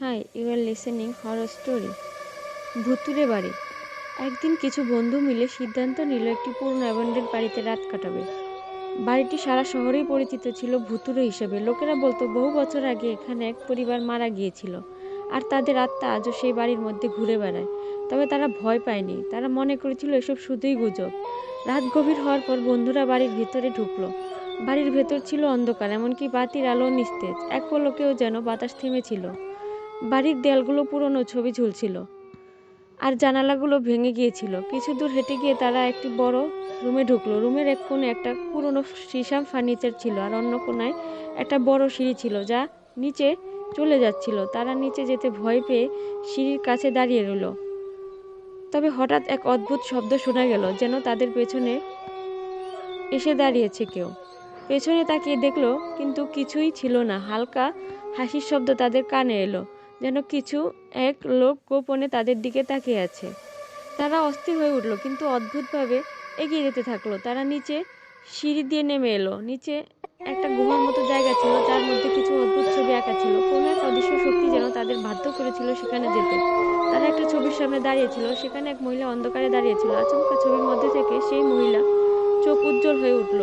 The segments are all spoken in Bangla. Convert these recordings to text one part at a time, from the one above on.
Hi you are listening horror story ভুতুরে বাড়ি। একদিন কিছু বন্ধু মিলে সিদ্ধান্ত নিল একটি পুরনো অ্যাবন্ডেড বাড়িতে রাত কাটাবে। বাড়িটি সারা শহরেই পরিচিত ছিল ভুতুরে হিসেবে। লোকেরা বলতো, বহু বছর আগে এখানে এক পরিবার মারা গিয়েছিল আর তাদের আত্মা আজও সেই বাড়ির মধ্যে ঘুরে বেড়ায়। তবে তারা ভয় পায়নি। তারা মনে করেছিল, এসব শুধুই গুজব। রাত গভীর হওয়ার পর বন্ধুরা বাড়ির ভিতরে ঢুকলো। বাড়ির ভেতর ছিল অন্ধকার, এমনকি বাতির আলো নিস্তেজ। এক পলকেও যেন বাতাস থেমেছিল। বাড়ির দেয়ালগুলো পুরনো, ছবি ঝুলছিল। আর জানালাগুলো ভেঙে গিয়েছিল। কিছু দূর হেঁটে গিয়ে তারা একটি বড় রুমে ঢুকলো। রুমের এক কোণে একটা পুরনো সিসাম ফার্নিচার ছিল আর অন্য কোনায় একটা বড় সিঁড়ি ছিল যা নিচে চলে যাচ্ছিল। তারা নিচে যেতে ভয় পেয়ে সিঁড়ির কাছে দাঁড়িয়ে রইল। তবে হঠাৎ এক অদ্ভুত শব্দ শোনা গেল যেন তাদের পেছনে এসে দাঁড়িয়েছে কেউ। পেছনে তাকিয়ে দেখল, কিন্তু কিছুই ছিল না। হালকা হাসির শব্দ তাদের কানে এলো। যেন কিছু এক লোক গোপনে তাদের দিকে তাকিয়ে আছে। তারা অস্থির হয়ে উঠল, কিন্তু অদ্ভুতভাবে এগিয়ে যেতে থাকল। তারা নিচে সিঁড়ি দিয়ে নেমে এলো। নিচে একটা গুহার মতো জায়গা ছিল, যার মধ্যে কিছু অদ্ভুত ছবি আঁকা ছিল। কোনো এক অদৃশ্য শক্তি যেন তাদের বাধ্য করেছিল সেখানে যেতে। তারা একটা ছবির সামনে দাঁড়িয়েছিল সেখানে এক মহিলা অন্ধকারে দাঁড়িয়েছিল আচমকা ছবির মধ্যে থেকে সেই মহিলা চোখ উজ্জ্বল হয়ে উঠল,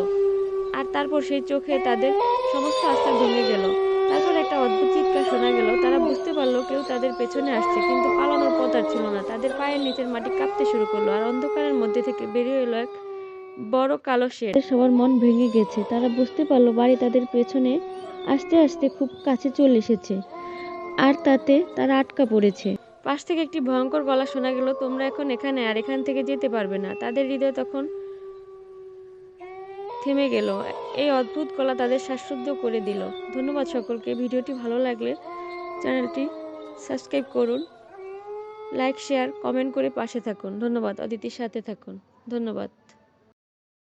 আর তারপর সেই চোখে তাদের সমস্ত আস্থা ভেঙে গেল। তারপর একটা অদ্ভুত চিৎকার শোনা গেল তারা বুঝতে পারল কেউ তাদের পেছনে আসছে, কিন্তু পালানোর পথ আর ছিল না। তাদের পায়ের নিচের মাটি কাঁপতে শুরু করল, আর অন্ধকারের মধ্যে থেকে বেরিয়ে এলো এক বড় কালো শেড সবার মন ভেঙে গেছে। তারা বুঝতে পারল বাড়ি তাদের পেছনে আস্তে আস্তে খুব কাছে চলে এসেছে, আর তাতে তারা আটকা পড়েছে। পাশ থেকে একটি ভয়ঙ্কর গলা শোনা গেল, তোমরা এখন এখানে, আর এখান থেকে যেতে পারবে না। তাদের হৃদয় তখন থেমে গেল। এই অদ্ভুত কলা তাদের শ্বাসরুদ্ধ করে দিল। ধন্যবাদ সকলকে। ভিডিওটি ভালো লাগলে চ্যানেলটি সাবস্ক্রাইব করুন লাইক শেয়ার কমেন্ট করে পাশে থাকুন। ধন্যবাদ অদিতির সাথে থাকুন। ধন্যবাদ।